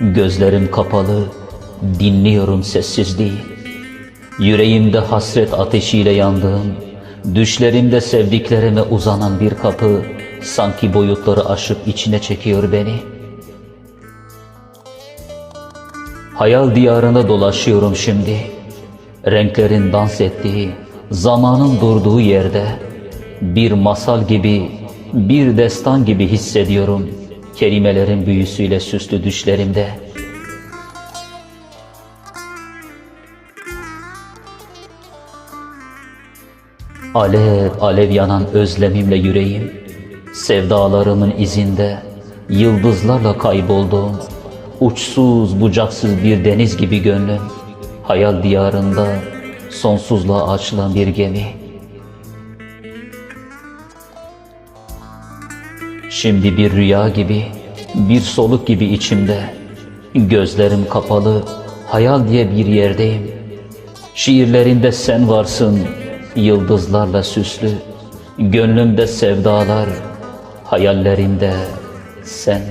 Gözlerim kapalı, dinliyorum sessizliği. Yüreğimde hasret ateşiyle yandığım, düşlerimde sevdiklerime uzanan bir kapı, sanki boyutları aşıp içine çekiyor beni. Hayal diyarına dolaşıyorum şimdi. Renklerin dans ettiği, zamanın durduğu yerde bir masal gibi, bir destan gibi hissediyorum. Kelimelerin büyüsüyle süslü düşlerimde. Alev alev yanan özlemimle yüreğim, sevdalarımın izinde, yıldızlarla kaybolduğum, uçsuz bucaksız bir deniz gibi gönlüm, hayal diyarında sonsuzluğa açılan bir gemi. Şimdi bir rüya gibi, bir soluk gibi içimde. Gözlerim kapalı, hayal diye bir yerdeyim. Şiirlerinde sen varsın, yıldızlarla süslü. Gönlümde sevdalar, hayallerimde sen.